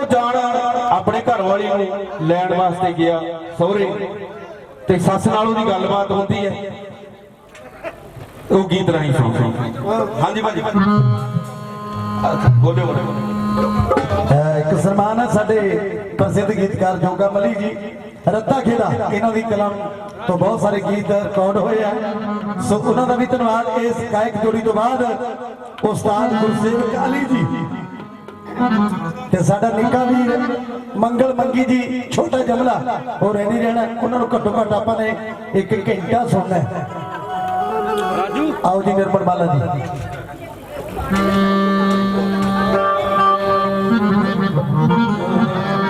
ਉਹ ਜਾਣ ਆਪਣੇ ਘਰ ਵਾਲੀ ਨੂੰ ਲੈਣ ਵਾਸਤੇ ਗਿਆ, ਸਹੁਰੇ। ਤੇ ਸੱਸ ਨਾਲ ਉਹਦੀ ਗੱਲਬਾਤ ਹੁੰਦੀ ਹੈ। ਉਹ ਗੀਤ ਰਾਹੀਂ ਸੁਣ ਹਾਂਜੀ, ਭਾਜੀ। ਬੋਲਿਓ ਬੋਲਿਓ ਇੱਕ ਸਨਮਾਨ ਹੈ ਸਾਡੇ ਪ੍ਰਸਿੱਧ ਗੀਤਕਾਰ ਜੋਗਾ ਮਲੀ ਜੀ। ਰੱਤਾ ਖੇੜਾ, ਇਹਨਾਂ ਦੀ ਕਲਮ ਤੋਂ ਬਹੁਤ ਸਾਰੇ ਗੀਤ ਰਿਕਾਰਡ ਹੋਏ ਆ। ਸੋ ਉਹਨਾਂ ਦਾ ਵੀ ਧੰਨਵਾਦ। ਇਸ ਗਾਇਕ ਜੋੜੀ ਤੋਂ ਬਾਅਦ ਉਸਤਾਦ ਗੁਰਸੇਵਕ ਅਲੀ ਜੀ। ਤੇ ਸਾਡਾ ਨਿੱਕਾ ਵੀਰ ਮੰਗਲ ਮੰਗੀ ਜੀ ਛੋਟਾ ਜਮਲਾ ਉਹ ਰਹਿਣੀ ਰਹਿਣਾ ਉਹਨਾਂ ਨੂੰ ਘੱਟੋ ਘੱਟ ਆਪਾਂ ਨੇ ਇੱਕ ਘੰਟਾ ਸੁਣਨਾ ਹੈ। ਆਓ ਜੀ ਨਿਰਮਲ ਬਾਲਾ ਜੀ।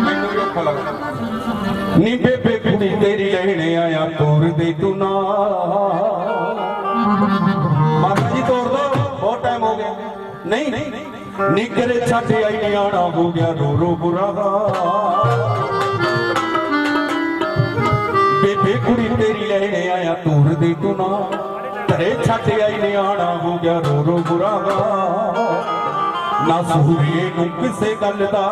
ਮੈਨੂੰ ਵੀ ਔਖਾ ਲੱਗਦਾ ਨੀ ਬੇਬੇ ਕੁੜੀ ਤੇਰੀ ਲੈਣ ਆਇਆ ਤੋਰ ਦੇ ਤੂੰ ਨਾ ਮਾਤਾ ਜੀ ਤੋਰ ਦੋ ਬਹੁਤ ਟਾਈਮ ਹੋ ਗਿਆ। ਨਹੀਂ। ਨੀ ਛੱਡ ਆਈ ਨਿਆਣਾ ਹੋ ਗਿਆ ਰੋ ਰੋ ਬੁਰਾ ਬੇਬੇ ਕੁੜੀ ਤੇਰੀ ਲੈਣ ਆਇਆ ਤੋਰ ਦੇ ਤੂੰ ਨਾ ਘਰੇ ਛੱਡ ਆਈ ਨਿਆਣਾ ਹੋ ਗਿਆ ਰੋ ਰੋ ਬੁਰਾ ਨਾ ਸੂਰੀਏ ਨੂੰ ਕਿਸੇ ਗੱਲ ਦਾ।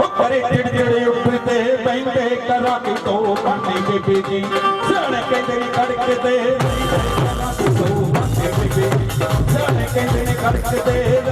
ਉਹ ਕਰੇ ਚਿੜਚਿੜੇ ਉੱਠਦੇ ਬੈਂਦੇ ਕਰਾਂ ਕਿ ਤੋਂ ਬਾਂਡੇ ਬੇਬੇ ਜੀ। ਸਿਆਣੇ ਕਹਿੰਦੇ ਨੇ ਖੜਕ ਕਰਾਂ ਕਿ ਤੋਂ ਕਹਿੰਦੇ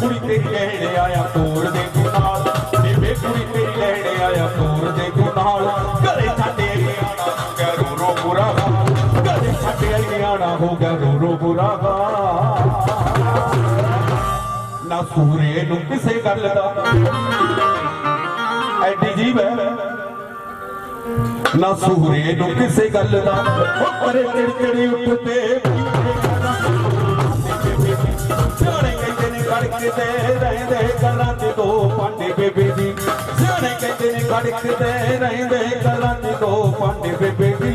ਕੁੜੀ ਤੇਰੀ ਲੈਣ ਆਇਆ ਤੋੜ ਦੇ ਸੂਰੇ ਨੂੰ ਕਿਸੇ ਗੱਲ ਦਾ। ਐਡੀ ਜੀਵ ਹੈ। ਨਾ ਸੂਰੇ ਨੂੰ ਕਿਸੇ ਗੱਲ ਦਾ। ਉਹ ਕਰੇ ਚਿੜਚਿੜੀ ਉੱਠਦੇ ਸਿਆਣੇ ਕਹਿੰਦੇ ਨੇ ਖੜਕ ਤੇ ਰਹਿੰਦੇ ਗੱਲਾਂ ਤੇ ਦੋ ਪਾਂਡੇ ਬੇਬੇ ਦੀ ਸਿਆਣੇ ਕਹਿੰਦੇ ਨੇ ਖੜਕ ਤੇ ਰਹਿੰਦੇ ਗੱਲਾਂ ਤੇ ਦੋ ਪਾਂਡੇ ਬੇਬੇ ਦੀ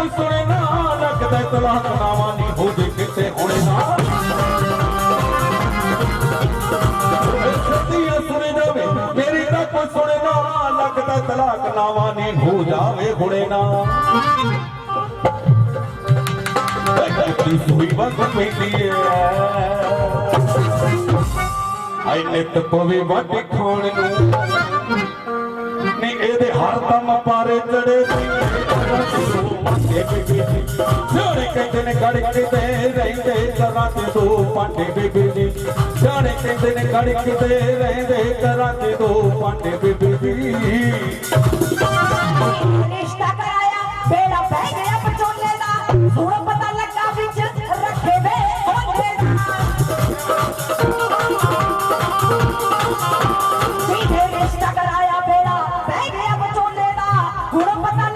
ਕੋਈ ਸੁਣੇ ਨਾ ਲੱਗਦਾ ਤਲਾਕ ਨਾਵਾਂ ਨਹੀਂ ਹੋਵੇ ਕਿਤੇ ਹੁਣੇ ਨਾ ਇਸੇ ਮੇਰੀ ਤਾਂ ਕੋਈ ਸੁਣੇ ਨਾ ਲੱਗਦਾ ਤਲਾਕ ਨਾਵਾਂ ਨਹੀਂ ਹੋ ਜਾਵੇ ਹੁਣੇ ਨਾ ਕੀ ਸੂਈ ਵਗ ਪੈਂਦੀ ਏ ਆਈ ਨਿਤ ਪਵੇ ਵੱਟ ਖਾਣ ਨੂੰ। ਨੀ, ਇਹਦੇ ਹਰ ਦਮ ਪਾਰੇ ਚੜੇ ਕਹਿੰਦੇ ਨੇ ਗੜਕ ਤੇ ਰਹਿੰਦੇ ਕਰਾਂ ਤੇ ਦੋ ਪਾਂਡੇ ਬੇਬੇ ਜੀ। ਸਿਆਣੇ ਕਹਿੰਦੇ ਨੇ ਗੜਕਦੇ ਰਹਿੰਦੇ ਕਰਾਂ ਤੇ ਦੋ ਪਾਂਡੇ ਬੇਬੇ ਜੀ। ਰਿਸ਼ਤਾ ਕਰਾਇਆ, ਬੇੜਾ ਪੈ ਗਿਆ ਪਚੋਲੇ ਦਾ। ਹੁਣ ਪਤਾ ਲੱਗਾ ਵਿੱਚ ਰੱਖੇ ਵੇ ਉਹਨੇ ਦਾ ਸੀਧੇ ਰਿਸ਼ਤਾ ਕਰਾਇਆ, ਬੇੜਾ ਪੈ ਗਿਆ ਪਚੋਲੇ ਹੁਣ ਤੱਕ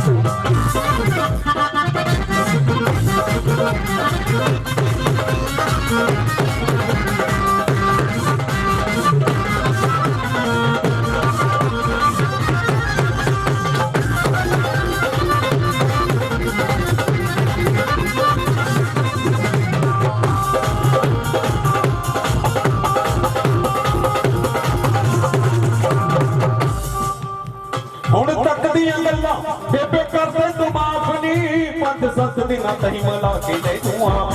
Thank you. ਦੀਆਂ ਗੱਲਾਂ। ਬੇਬੇ ਕਰਦੇ ਤੂੰ ਮਾਫ ਨਹੀਂ। ਪੰਜ ਸੱਤ ਦਿਨਾਂ ਤਹੀਂ ਮਲਾ ਕੇ ਲੈ ਤੂੰ ਆਪ।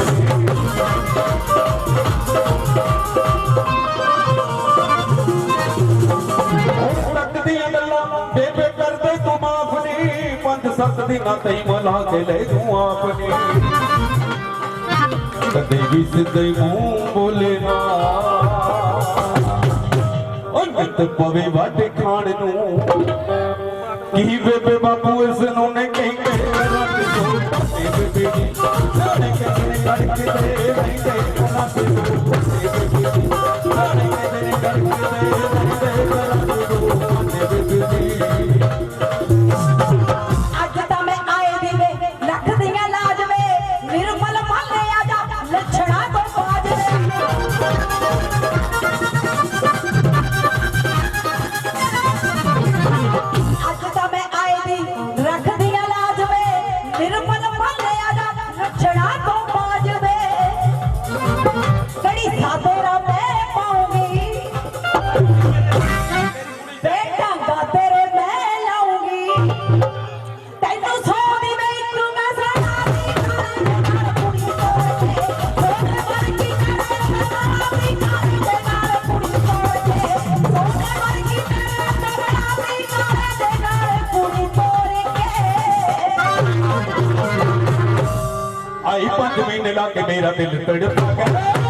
ਬੇਬੇ ਕਰਦੇ ਤੂੰ ਮਾਫ ਨਹੀਂ। ਪੰਜ ਸੱਤ ਦਿਨਾਂ ਤਹੀਂ ਮਲਾ ਕੇ ਲੈ ਤੂੰ ਆਪ ਨੀ। ਕਦੇ ਵੀ ਸਿੱਧੇ ਮੂੰਹ ਬੋਲੇ ਨਾ। ਓ ਨਿਤ ਪਵੇ ਵੱਟ ਖਾਣ ਨੂੰ। ਕੀ ਬੇਬੇ ਬਾਪੂ ਇਸ ਨੂੰ ਨੇ ਕਹਿੰਦੇ ਰੱਬ ਤੋਂ? ਬੇਬੇ ਦੀ ਸਾਡੇ ਕਹਿੰਦੇ ਕਰਕੇ ਦੇ ਆਈ ਕੇ ਮੇਰਾ ਦਿਲ ਤੜਪ ਗਿਆ।